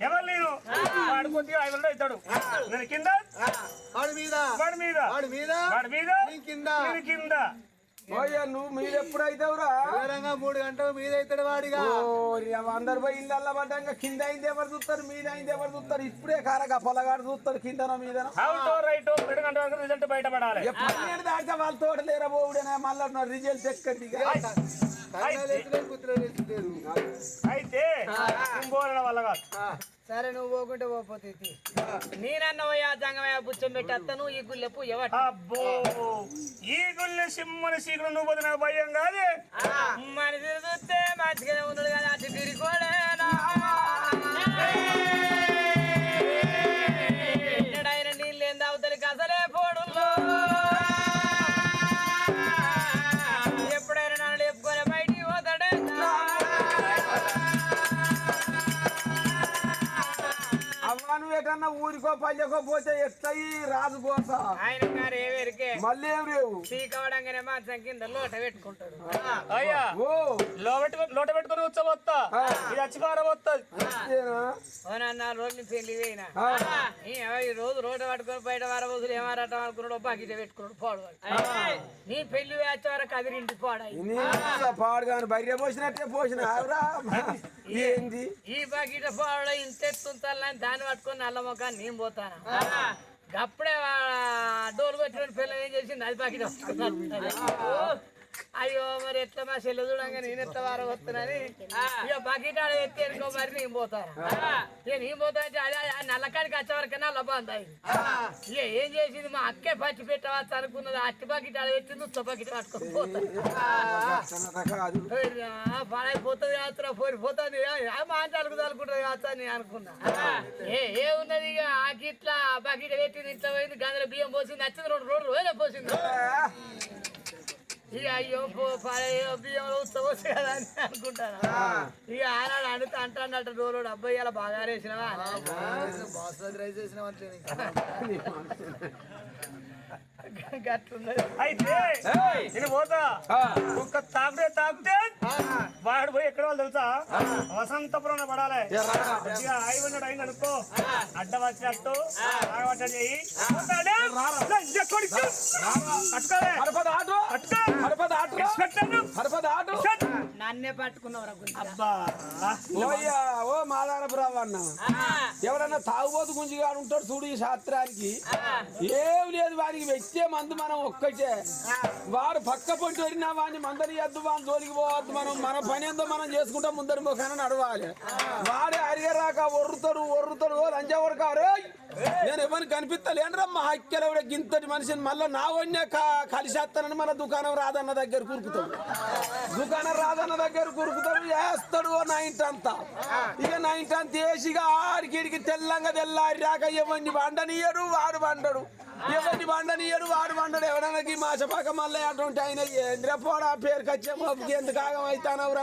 ఎవరు నేను వాడు కొద్దిగా ఐదు వందలు అవుతాడు నేను కింద? వాడి మీద? వాడి మీద? వాడి మీద? వాడి మీద? నీ కింద. నేను కింద. నువ్వు మీరు ఎప్పుడు అవుతావురా మూడు గంటలు మీద అవుతాడు వాడిగా అందరు పోయి పడ్డాక కింద అయింది ఎవరు చూస్తారు మీద అయింది ఎవరు చూస్తారు? ఇప్పుడే కారగా పొలగాడు చూస్తారు కిందనో మీదనో. అవుటో రైటో రెండు గంటల వరకు రిజల్ట్ బయటపడాలి పన్నెండు దాకా వాళ్ళ తోట లేరా పోవుడేనా మళ్ళీ రిజల్ట్ ఎక్కడి అయితే. ఇంకోరణ వల్ల కాదు. సరే నువ్వు పోకుంటే పోతే నేనన్నవయ్యా జంగమయ్య బుచ్చం పెట్టేస్తాను ఈ గుళ్ళె పుయ్యవట అబ్బో ఈ గుళ్ళె సింహని సీకులు నువ్వు పోతే నాకు భయం కాదే? మనిషి చూస్తే మంచిగానే ఉన్నాడు కదా అటు తిరిగోడేనా ఎటన్నా ఊరికో పల్లెకో పోతే ఎట్లా ఈ రాజు కోస? ఆయన గారు ఏవేరికే మళ్ళీ ఏం లేవు. కింద లోట పెట్టుకుంటాడు. అయ్యా ఓ. లోట లోట పెట్టుకుని ఉచ్చబోత్తా ఇది అచ్చికారం వస్తుంది రోజు పెళ్ళి పోయినా. ఈ ఈ రోజు రోడ్డు పట్టుకొని బయట వార రోజులు ఏమారటం అనుకున్నాడు బకెట్ పెట్టుకున్నాడు పోడు నీ పెళ్ళి వేచే వరకు అదిరింటి పోడాయి. పాడు కానీ బయట పోసినట్టే పోసిన. ఏంది? ఈ బకెట్ పోవడం ఇంత ఎత్తుంటాలని దాన్ని పట్టుకొని నల్ల ముఖాన్ని నేను పోతాను అప్పుడే డోలు కొట్టిన పిల్లలు ఏం చేసింది అది బకెట్ అయ్యో మరి ఎట్లా మా చెల్లె చూడంగా నేను ఎట్లా వార వస్తున్నానని ఇక బకెట్ ఆడ ఎత్తి అనుకో మరి నేను పోతాను ఇక నేను పోతా అంటే అదే నల్లకాడికి వచ్చే వరకు నల్ల బంద్ అయింది ఇక ఏం చేసింది? మా అక్కే పచ్చి పెట్టవచ్చు అనుకున్నది. అట్టి బకెట్ ఆడ పెట్టింది ఉత్త బకెట్ పట్టుకొని పోతాను పాడైపోతుంది యాత్ర పోరిపోతుంది మాట్లాడుకు తలుకుంటుంది యాత్ర అని అనుకున్నా. ఏ ఏ ఉన్నది ఇక ఆకిట్లా బకెట్ పెట్టింది ఇట్లా పోయింది గందల బియ్యం పోసింది నచ్చింది రెండు రెండు రోజులే పోసింది. ఇక అయ్యో పో పాడయ్యో బియ్యం ఉత్త పోసి కదా అని అనుకుంటాను ఇక ఆనాడు అడుగుతా అంటాడట డోలోడు అబ్బాయి ఇలా బాగా వేసినవా అయితే నేను పోతా. ఒక్క తాకుతే తాకుతే వాడు పోయి ఎక్కడ వాళ్ళు తెలుసా? వసంతపురం పడాలి. ఆయి ఉన్నాడు అయింది అనుకో అడ్డ వచ్చినట్టు ఆగబట్ట నన్నే పట్టుకున్నవరా ఓ మాదానపురావు అన్న. ఎవడన్నా తాగుబోతు గుంజిగాడు ఉంటాడు చూడు ఈ శాస్త్రానికి. ఏం లేదు వానికి వ్యక్తే మందు మనం ఒక్కటే. వాడు పక్క పొంటి వరినా వాడిని మందని ఎద్దు వాని జోలికి పోవద్దు. మనం మన పని ఏందో మనం చేసుకుంటాం ముందరి ముఖాన నడవాలి వాడే అరిగరాక ఒర్రుతాడు ఒర్రుతాడు. లంజా వరకారు నేను ఎవరిని కనిపిస్తలేనరా మా హక్కెల కూడా గింతటి మనిషిని మళ్ళీ నా వన్య కలిసేస్తానని మన దుకాణం రాదన్న దగ్గర కురుకుతాడు. దుకాణం రాదన్న దగ్గర కురుకుతాడు. వేస్తాడు ఓ నైట్ అంతా. ఇక నైట్ అంతా వేసిగా ఆడికిడికి తెల్లంగా తెల్లారి రాక ఎవరిని వండనియడు వాడు వండడు. ఎవరిని వండనియడు వాడు వండడు. ఎవడనకి మాసపాక మళ్ళీ అటువంటి ఆయన ఏంద్రపోడా పేరుకొచ్చే పేరుకి ఎందుకు ఆగం అవుతానవరు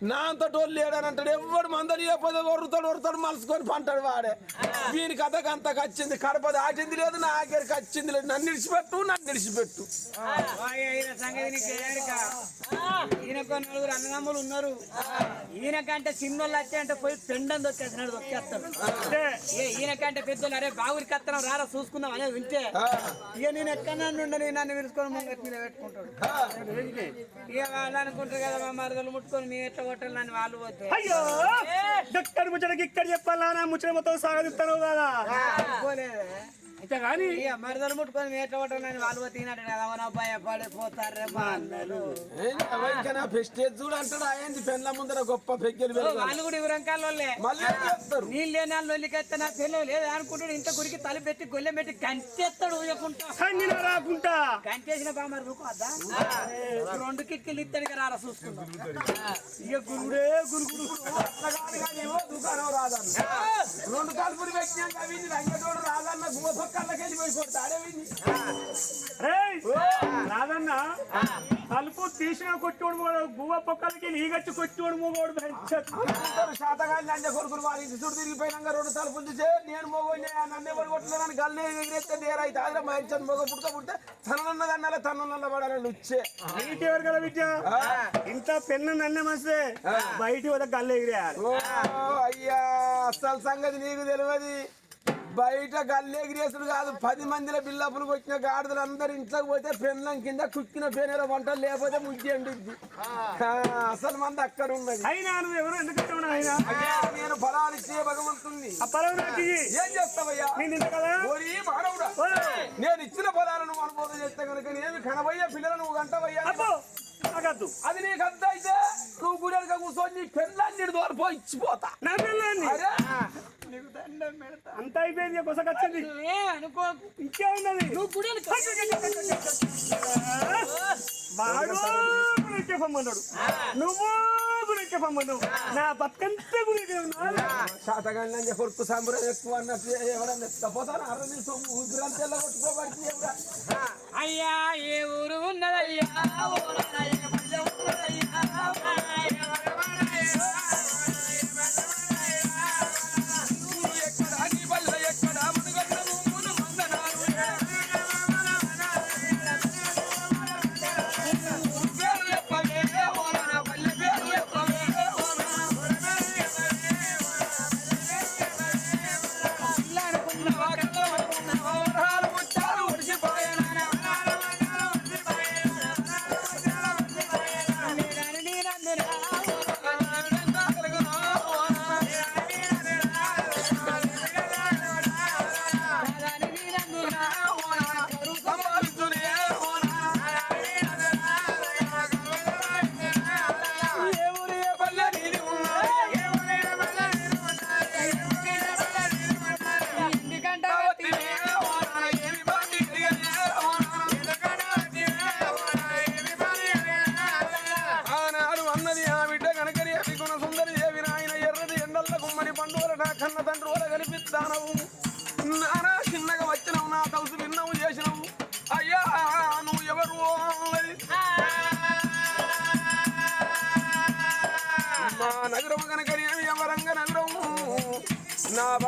నా అంత టోళ్ళు లేడని ఎవడు మందని చెప్పదు వరుతాడు వరుతాడు మలుసుకొని పంటాడు వాడే. వీని కథకు అంత వచ్చింది కడప దాటింది లేదు నా ఆఖరికి వచ్చింది లేదు. నన్ను ఇడిచిపెట్టు నన్ను ఎరక. ఈయనకు నలుగురు అన్నదమ్ములు ఉన్నారు. ఈయనకంటే చిన్నోళ్ళు వచ్చే అంటే పోయి పెండం దొక్కేస్తున్నాడు దొక్కేస్తాడు ఈయనకంటే పెద్దోళ్ళు అరే బావురికి వస్తున్నాం రారా చూసుకుందాం అనేది వింటే ఇక నేను ఎక్కడ ఉండని నన్ను విరుచుకొని మీద పెట్టుకుంటాడు. ఇక వాళ్ళు అనుకుంటారు కదా మా మరదలు ముట్టుకొని మేము ఎట్లా కొట్టాలి నన్ను వాళ్ళు పోతే అయ్యో! ఇక్కడ ముచ్చటకి ఇక్కడ చెప్పాలా? నా ముచ్చట మొత్తం సాగదిస్తాను కదా. ఇక మరదలు ముట్టుకొని మేము ఎట్లా కొట్టాలి నన్ను వాళ్ళు ఈనాడు కదా అవునా భయపడి పోతారే మా అన్నలు ఎవరికైనా ప్రెస్టేజ్ చూడు అంటాడు? ఆయన పెళ్ళ ముందర గొప్ప పెగ్గలు. వాళ్ళు కూడా ఇవరంకాల వాళ్ళే మళ్ళీ ఏం చేస్తారు? నీళ్ళు లేని వాళ్ళు లొల్లికెత్తే నా పిల్లలు లేదు అనుకుంటాడు ఇంత గురికి తల పెట్టి గొల్లెం పెట్టి గంటెత్తాడు ఊయకుంటా. రాకుంటా. గంటేసిన బామ్మ రూపద్దా రెండు కిటికీలు ఇస్తాడు కదా రారా చూసుకుందాం. ఇక గురుడే గురుగుడు దుకాణం రాదన్న. రెండు కలుపులు పెట్టినాక విని రంగతోడు రాదన్న గుమ్మపక్కర్లకి వెళ్ళిపోయి కొడతాడే రాదన్న. తలుపు తీసిన కొట్టుకోడు మూగోడు గువ్వ పొక్కలకి నీగచ్చి కొట్టుకోడు మూగోడు అందరూ శాతగాని లంజ కొడుకులు వారి చుట్టూ తిరిగిపోయినాక రెండు తలుపులు తీసే నేను మోగోని నన్ను ఎవరు కొట్టలేదని గల్లే ఎగిరేస్తే నేరైతే ఆದ್ರೆ మా ఇంటి మోగ పుట్టుక పుడితే తనన్న అన్నాలే తనన్న పడాలని వచ్చే. బయటి ఎవరు కదా విద్య? ఇంత పెన్ను నన్నే మస్తే బయటి వద్ద గల్ల ఎగిరేయాలి అయ్యా అసలు సంగతి నీకు తెలియదు. బయట గల్లేగిరేసుడు కాదు. పది మందిలో బిల్లప్పులు కొట్టిన గాడిదలు అందరు ఇంట్లోకి పోతే పెన్నం కింద కుక్కిన పెనర వంట లేకపోతే ముద్ది అండిద్ది ఆ, అసలు మంది అక్కడ ఉన్నది అయినా నువ్వు ఎవరు? ఎందుకు ఇస్తావు అయినా? అయ్యా, నేను ఫలాలు ఇచ్చే ఇయ్యి. ఏం చేస్తావయ్యా? మానవుడా. నేను ఇచ్చిన ఫలాలను అనుభవం చేస్తే కనుక నేను కనబయ్యే పిల్లలను నువ్వు గంటవయ్యా అబ్బో నాకద్దు అది నీకు అంత అయితే నువ్వు గుడిగా కూర్చొని నీ పెళ్ళాన్ని దోరిపో ఇచ్చిపోతా. నా పిల్లని అరే. అంత అయిపోయింది కొసకొచ్చింది అనుకోకు. ఇంకే ఉన్నది. వాడు పొమ్మన్నాడు నువ్వు పొమ్మన్నావు నా బతుకంతా గుడికే ఉన్నాడు శాతగాన్ని కొడుకు సంబరం ఎక్కువ అన్నట్టు ఎవడన్నా ఎత్తపోతాను అర నిమిషం ఊపిరంతా కొట్టుకోబడితే ఎవడా? అయ్యా ఏ ఊరు ఉన్నదయ్యా.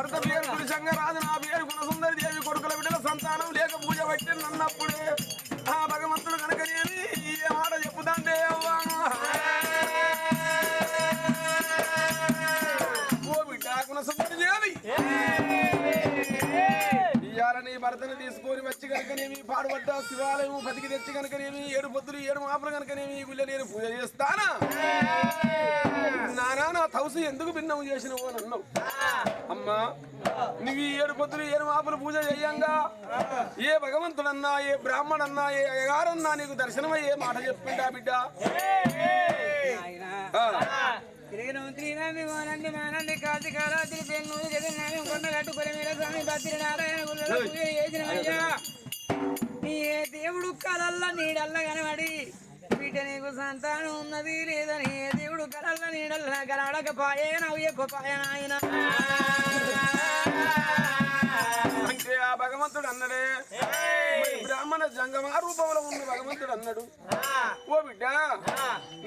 భర్త పేరు పురుషంగా నా పేరు గుణసుందరి దేవి కొడుకుల బిడ్డల సంతానం లేక పూజ పట్టి నన్నప్పుడే. ఆ భగవంతుడు కనుకని ఏ మాట చెప్పుదంటే ఓ బిడ్డ గుణసుందరి దేవి. భర్తను తీసుకొని వచ్చి కనుకనేమి పాడుపడ్డ శివాలయం బతికి తెచ్చి కనుకనేమి ఏడు పొద్దులు ఏడు మాపలు కనుకనేమి ఈ గుళ్ళ నేను పూజ చేస్తానా? నానా నా తౌసు ఎందుకు భిన్నం చేసినవు అని అన్నావు నువ్వు ఏడు పొద్దులు ఏడు మాపలు పూజ చేయంగా. ఏ భగవంతుడన్నా ఏ బ్రాహ్మణన్నా ఏ అయ్యగారన్నా నీకు దర్శనమయ్యే మాట చెప్పిండా బిడ్డ? మోనండి కాచి పెన్ను జగన్నామి కొండ కట్టుకొని మీద స్వామి భద్రి నారాయణ గుళ్ళలో పూజ చేసిన అయ్యా నీ ఏ దేవుడు కలల్ల నీడల్ల కనబడి బిడ్డ నీకు సంతానం ఉన్నది లేదని దేవుడు కలల్ల నీడల్ల కలడకపాయే నవ్వు ఎక్కుపాయన ఆయన అంటే ఆ భగవంతుడు అన్నడే బ్రాహ్మణ జంగమా రూపంలో ఉన్న భగవంతుడు అన్నాడు. ఓ బిడ్డ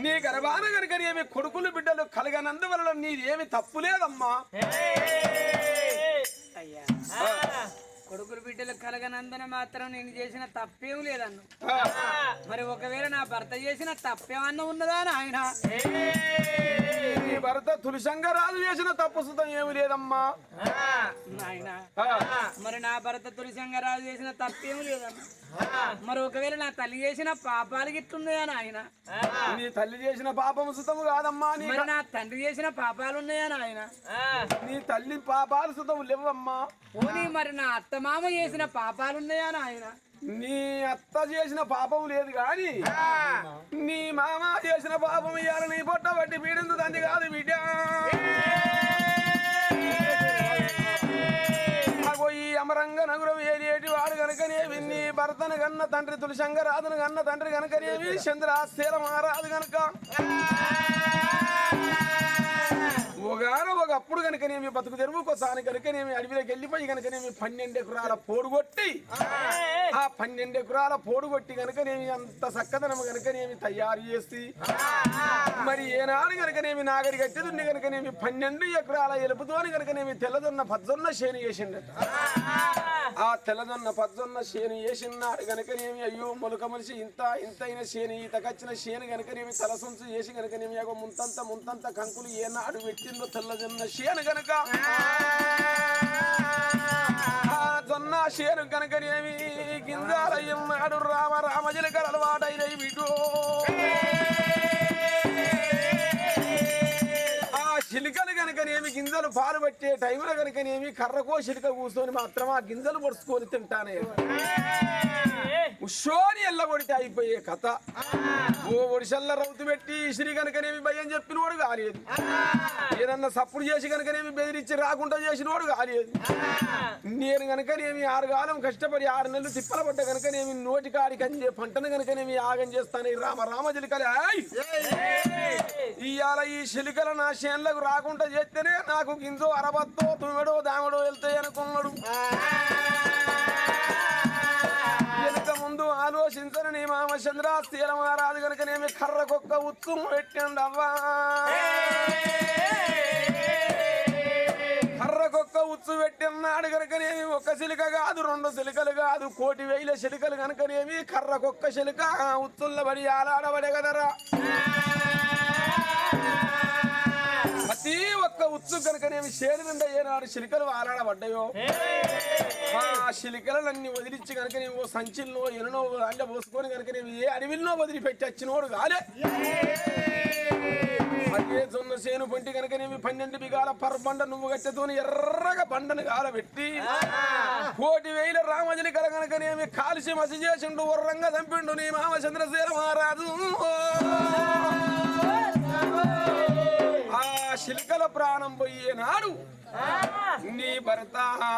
నీ గర్భాన గనుక ఏమి కొడుకులు బిడ్డలు కలగనందువలన నీదేమి తప్పు లేదమ్మా. అయ్యా. కొడుకులు బిడ్డలు కలగనందున మాత్రం నేను చేసిన తప్పేం లేదన్ను. మరి ఒకవేళ నా భర్త చేసిన తప్పేమన్నా ఉన్నదా నాయన? నీ భర్త తులసంగా రాజు చేసిన తప్పు సుతం ఏమి లేదమ్మా. నాయన మరి నా భర్త తులసంగా రాజు చేసిన తప్పేం లేదన్న. మరి ఒకవేళ నా తల్లి చేసిన పాపాలు గిట్లున్నాయా నాయన? నీ తల్లి చేసిన పాపము సుతము కాదమ్మా మరి నా తండ్రి చేసిన పాపాలు ఉన్నాయా నాయన? నీ తల్లి పాపాలు సుతము లేవమ్మా. పోనీ మరి నా అత్తమామ చేసిన పాపాలు ఉన్నాయా నాయన? నీ అత్త చేసిన పాపం లేదు గాని నీ మామ చేసిన పాపం ఇయ్యాల నీ పొట్ట బట్టి పీడింది తండ్రి కాదు బిడ్డ. అగో ఈ అమరంగ నగురం ఏలేటి వాడు గనుకనేవి నీ భర్తను గన్న తండ్రి తులసంగ రాదును గన్న తండ్రి గనుకనేవి చంద్రాశీల మహారాజు గనుక. ఒకగాన ఒకప్పుడు కనుకనేమి బతుకు ఒకసారి కనుకనేమి అడవిలోకి వెళ్ళిపోయి కనుకనేమి పన్నెండు ఎకరాల పోడుగొట్టి ఆ పన్నెండు ఎకరాల పోడుగొట్టి కనుకనేమి అంత చక్కదనం కనుకనేమి తయారు చేసి మరి ఏనాడు కనుకనేమి నాగరి కట్టేది కనుకనేమి పన్నెండు ఎకరాల ఎలుపుతోని కనుకనేమి తెల్లదొన్న పద్దొన్న చేను చేసిండట. ఆ తెల్లదొన్న పద్దొన్న శేను వేసినాడు గనకనేమి అయ్యో మొలక మనిషి ఇంత ఇంతైన చేను ఈతకచ్చిన శేను గనకనేమి తలసొంచు చేసి గనకనేమి అగో ముంతంత ముంతంత కంకులు ఏనాడు పెట్టిందో తెల్లదొన్న చేను గనక. జొన్న చేను గనకనేమి గింజాలయ్యన్నాడు రామ రామజలకర అలవాటైన వీడు కనుకనేమి గింజలు పాలు పట్టే టైంలో కనుకనేమి కర్రకో చిలుక కూర్చొని మాత్రం ఆ గింజలు పొడుచుకొని తింటానే. ఉషోని కొడితే అయిపోయే కథ. ఓ ఒడిశల్ల రౌతు పెట్టి శ్రీ కనుకనేమి భయం చెప్పినోడు కాలేదు. ఏదన్నా సప్పుడు చేసి కనుకనేమి బెదిరించి రాకుండా చేసినోడు కాలేదు. నేను కనుకనేమి ఆరు కాలం కష్టపడి ఆరు నెలలు తిప్పల పడ్డ కనుకనేమి నోటి కాడికి అందే పంటను కనుకనేమి యాగం చేస్తాను రామ రామ చిలుకలే ఇవాళ ఈ చిలికల నా చేన్లకు రాకుండా చేస్తేనే నాకు గింజో అరబత్తో తుమ్మెడో దామెడో వెళ్తాయి అనుకున్నాడు. ముందు నీ మామ చంద్రాస్తీల మహారాజు కనుకనేమి కర్రకొక్క ఉత్తు పెట్టండి అవ్వా. కర్రకొక్క ఉచ్చు పెట్టినాడు కనుకనేమి ఒక చిలుక కాదు రెండు చిలుకలు కాదు కోటి వేల చిలుకలు కనుకనేమి కర్రకొక్క చిలుక ఉత్తుల్లబడి ఆలాడబడే కదరా. ఉత్సు కనుకనేమి నిండా ఏనాడు చిలుకలు ఆలాడబడ్డాయో ఆ శిలికలన్నీ వదిలించి కనుక నీవు సంచిల్లో ఎన్నో అండ పోసుకొని కనుక నీవు ఏ అడవిలో వదిలిపెట్టి వచ్చినోడు కాలే. అదే జొన్న చేను పొంటి కనుక నీవి పన్నెండు బిగాల పర్బండ నువ్వు గట్టెతోని ఎర్రగా బండను కాలబెట్టి కోటి వేల రామజని కల కనుకనేమి కాల్చి మసి చేసిండు ఉర్రంగా చంపిండు నీ మామ చంద్రశేల మహారాజు. చిలకల ప్రాణం పోయేనాడు నీ భర్త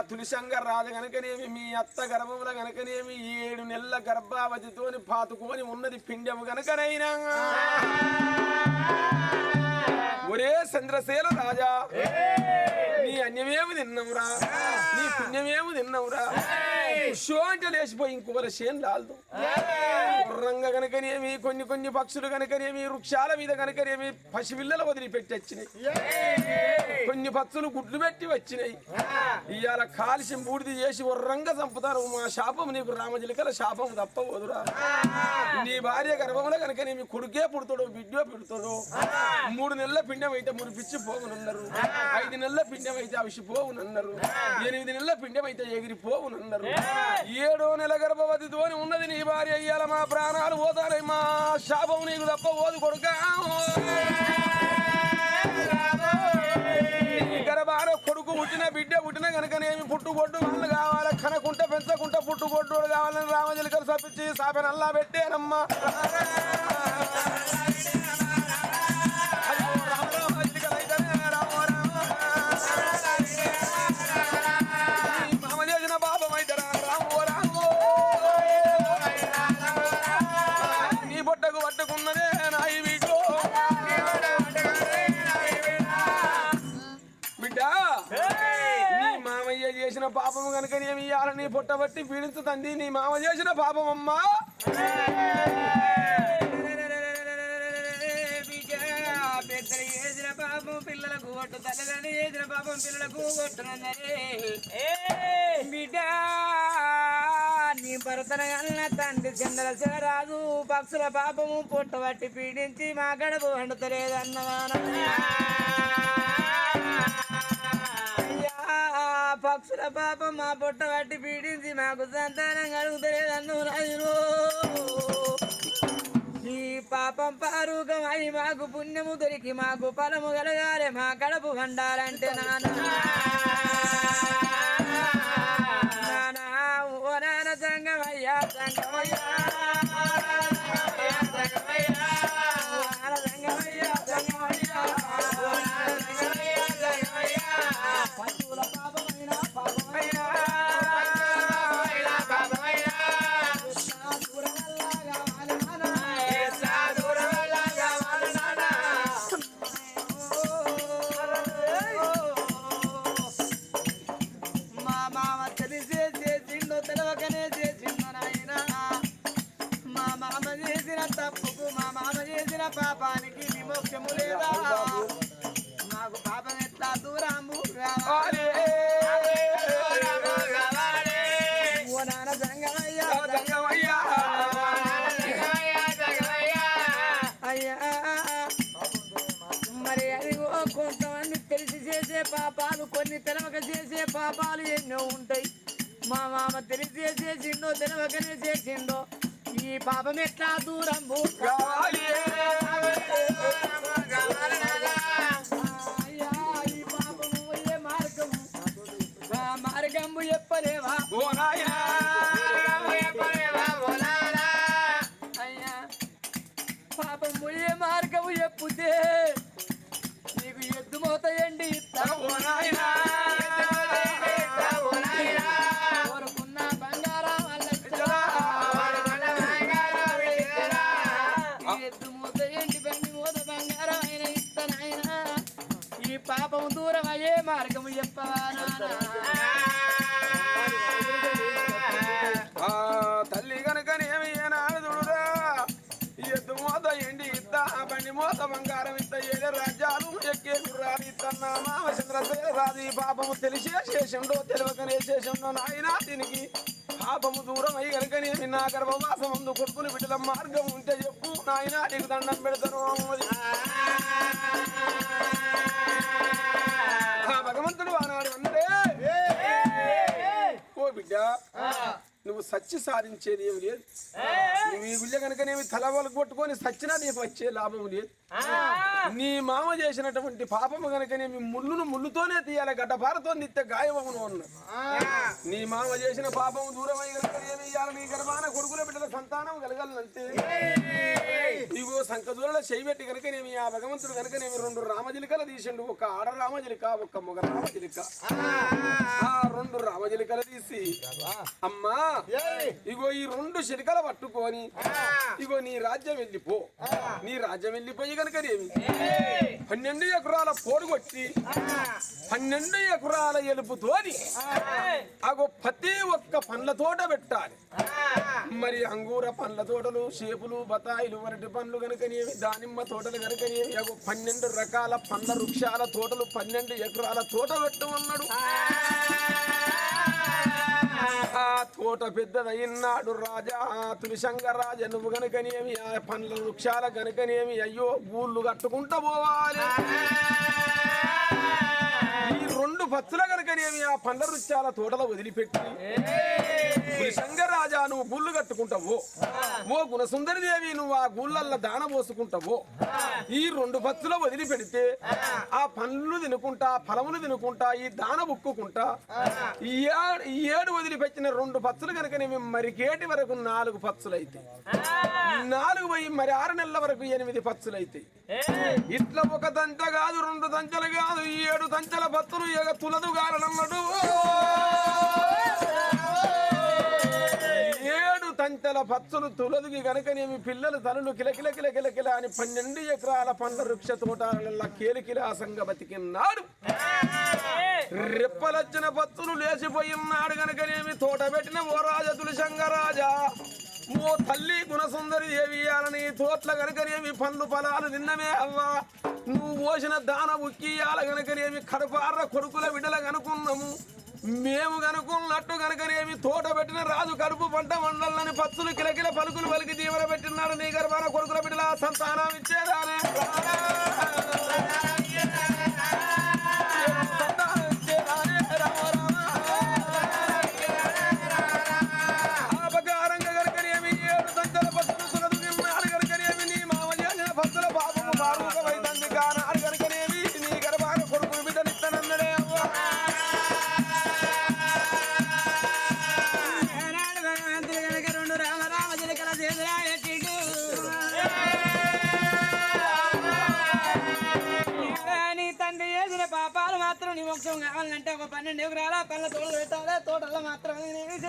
తులిసంగా రాజు గనకనేమి మీ అత్త గర్భముల గనకనేమి ఏడు నెలల గర్భావతితోని పాతుకొని ఉన్నది పిండము గనకనైనా. ఒరే చంద్రశేల రాజా నీ అన్యమేమి తిన్నవురా? నీ పుణ్యమేమి తిన్నవురా? షో అంటే లేచిపోయి ఇంకొకరి చేను లాలదు. గుర్రంగా కనుకనేమి కొన్ని కొన్ని పక్షులు కనుకనేమి వృక్షాల మీద కనుకనేమి పసిపిల్లలు వదిలిపెట్టి వచ్చినాయి. కొన్ని పక్షులు గుడ్లు పెట్టి వచ్చినాయి. ఇవాళ కాల్చి బూడిది చేసి ఉర్రంగా చంపుతారు. మా శాపం నీకు రామజిలికల శాపం తప్ప వదురా. నీ భార్య గర్భంలో కనుక నీ కొడుకే పుడతాడు బిడ్డో పుడతాడు మూడు నెలల పిండం అయితే మురిపిచ్చి పోవునన్నారు ఐదు నెలల పిండం అయితే అవిసి పోవునన్నారు ఎనిమిది నెలల పిండం అయితే ఎగిరి పోవునన్నారు ఏడో నెల గర్భవతితోని ఉన్నది నీ భార్య అయ్యాల మా ప్రాణాలు పోతాయి మా శాపం నీకు తప్ప ఓదు కొడుకా. గర్భాన కొడుకు పుట్టిన బిడ్డ పుట్టిన కనుకనేమి పుట్టుకొడ్డు వాళ్ళు కావాలి. కనకుంటే పెంచకుంటే పుట్టుకొడ్డు కావాలని రామజలికలు సప్పించి సాపెనల్లా పెట్టానమ్మా పుట్టబట్టి పీడించుతంది నీ మామ చేసిన పాపం అమ్మా పెద్దలు చేసిన పాపం పిల్లలకు కొట్టు తల్లిదండ్రులు చేసిన పాపం పిల్లలకు కొట్టునన్నరే బిడ్డ నీ భర్తన అన్న తండ్రి చంద్ర రాజు పక్షుల పాపము పుట్టబట్టి పీడించి మా గడపు వండుతలేదన్నవానయ్యా పక్షుల పాపం మా పొట్ట పట్టి పీడించి మాకు సంతానం కలుగుతలేదన్ను రాజులు. ఈ పాపం పారూకమై మాకు పుణ్యము దొరికి మాకు ఫలము కలగాలి మా కడుపు వండాలంటే నాన్న నాన్న ఓ నాన్న సంగమయ్యా. పాపాలు కొన్ని తెలవక చేసే పాపాలు ఎన్నో ఉంటాయి. మా మామ తెలిసి చేసిండో తెలవకనే చేసిండో ఈ పాపం ఎట్లా దూరం కావాలి. ఈ పాపము ఏ మార్గము ఆ మార్గము చెప్పలేవా మార్గము ఆ తల్లి కనుకనేమి ఏనాడు చూడురా. ఎద్దు మోత ఎండి ఇద్ద బండి మోత బంగారం ఇద్ద ఏడు రాజ్యాలు ఎక్కే గుర్రాలు ఇత్తన్న మామచంద్ర రాదు ఈ పాపము తెలిసే శేషంలో తెలియకనే శేషంలో నాయనా దీనికి పాపము దూరం అయ్యి కనుకనేమి నా గర్భవాసం ముందు కొడుకులు బిడ్డల మార్గం ఉంటే చెప్పు. నాయనా నీకు దండం పెడతాను. సచ్చి సాధించేది ఏమి లేదు. నువ్వు ఈ గుళ్ళ కనుకనేమి తలవలు కొట్టుకొని సచ్చినా నీకు వచ్చే లాభం లేదు. నీ మామ చేసినటువంటి పాపము కనుకనేమి ముళ్ళును ముళ్ళుతోనే తీయాలి గడ్డపారతో నిత్య గాయమవును అన్న. నీ మామ చేసిన పాపము దూరమై కనుకనేమి ఇయ్యాలి? నీ గర్భాన కొడుకుల బిడ్డల సంతానం కలగాలంటే ఇగో సంకదూరలో చేయబెట్టి కనుకనేమి ఆ భగవంతుడు కనుకనేమి రెండు రామజిలికలు తీసిండు. ఒక ఆడ రామజిలిక ఒక మొగ రామజిలిక. ఆ రెండు రామజిలికలు తీసి అమ్మా ఇగో ఈ రెండు చిలికలు పట్టుకొని ఇగో నీ రాజ్యం వెళ్ళిపో. నీ రాజ్యం వెళ్ళిపోయి కనుకనేమి పన్నెండు ఎకరాల పోడు కొట్టి పన్నెండు ఎకరాల ఎలుపుతోని అగో ప్రతి ఒక్క పండ్ల తోట పెట్టాలి. మరి అంగూర పండ్ల తోటలు షేపులు బతాయిలు అరటి పండ్లు కనుకనేవి దానిమ్మ తోటలు కనుకనేవి పన్నెండు రకాల పండ్ల వృక్షాల తోటలు పన్నెండు ఎకరాల తోట పెట్టమన్నాడు ఆ తోట పెద్దదయినాడు రాజా తులిశంగ రాజా. నువ్వు గనుకనేమి ఆ పండ్ల వృక్షాల గనుకనేమి అయ్యో గూళ్ళు కట్టుకుంటూ పోవాలి. ఈ రెండు పచ్చుల గనుకనేమి ఆ పండ్ల వృక్షాల తోటలో వదిలిపెట్టి. తులిశంగ రాజా నువ్వు గూళ్ళు కట్టుకుంటావు. ఓ గుణసుందరి దేవి నువ్వు ఆ గూళ్ళల్లో దాన పోసుకుంటావు. ఈ రెండు పచ్చుల వదిలిపెడితే ఆ. పండ్లు తినుకుంటా ఫలములు తినుకుంటా ఈ దాన బుక్కుకుంటా ఈ ఏడు వదిలిపెట్టిన రెండు పచ్చులు కనుక నేను మరికేటి వరకు నాలుగు పచ్చులు అయితే నాలుగు పోయి మరి ఆరు నెలల వరకు ఎనిమిది పచ్చులు అయితే ఇట్లా ఒక దంచ కాదు రెండు దంచలు కాదు ఈ ఏడు దంచల పత్తులు ఎగ తులదు కాలనన్నాడు ఏడు తంచెల పచ్చులు తులదుకి గనకనేమి పిల్లలు తలలు కిలకిల కిల కిల కిల అని పన్నెండు ఎకరాల పండ్ల వృక్ష తోటాల కేలికిలాసంగా బతికిన్నాడు. రెప్పలొచ్చిన పత్తులు లేచిపోయినాడు గనకనేమి తోట పెట్టిన ఓ రాజా తులసంగరాజా ఓ తల్లి గుణసుందరి ఏవి ఇయ్యాలని తోట్ల గనకనేమి పండ్లు ఫలాలు నిన్నమే అవ్వా. నువ్వు పోసిన దాన ఉక్కియాల గనకనేమి కడపార కొడుకుల బిడ్డల కనుకున్నాము మేము కనుకున్నట్టు కనుకనేమి తోట పెట్టిన రాజు కడుపు పంట మండలని పచ్చులు కిలకిల పలుకులు పలికి దీవెన పెట్టినాడు నీ గర్భాన కొడుకుల బిడ్డల సంతానం ఇచ్చేదానే.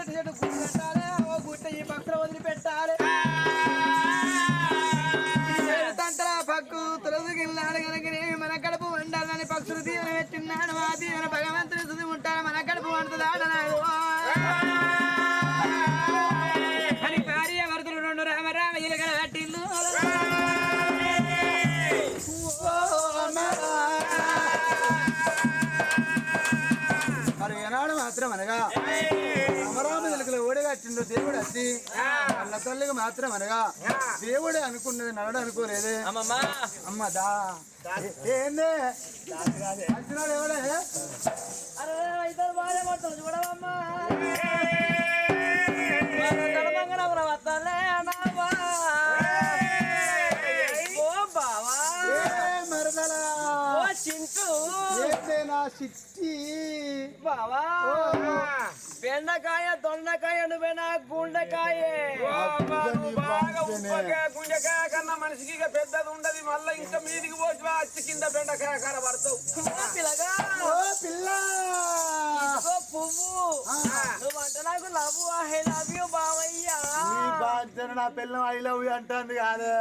చెట్టు పెట్టాలి ఓ గుట్ట ఈ పక్కన వదిలిపెట్టాలి. ఏడు తంతల పక్కు తులసిగిల్లాడు కనుక మన కడుపు వండాలని పక్షులు దీవెన పెట్టినాడు ఆ దీవెన భగవంతుని తుది ఉంటాడు. మన కడుపు వండుతుందాడనాడు దేవుడు వచ్చి అన్న తల్లికి మాత్రం అనగా దేవుడే అనుకున్నది నడు అనుకోలేదే. అమ్మమ్మా. అమ్మ దా. ఏందే? ఎవడే అరే ఇద్దరు బాగా చూడవమ్మా. చింటూ. బావా. బెండకాయ దొండకాయ నువ్వేనా గుండెకాయ. గుంజకాయ కన్నా మనిషికి ఇక పెద్దది ఉండదు. మళ్ళీ ఇంకా మీదికి పోసి వచ్చి కింద బెండకాయ కర పడతావు. పిల్లగా. ఓ పిల్ల. పువ్వు. నువ్వు అంటే నాకు లవ్ ఐ లవ్ యూ బావయ్యా. నీ పిల్లం ఐ లవ్ యూ అంటుంది కాదే.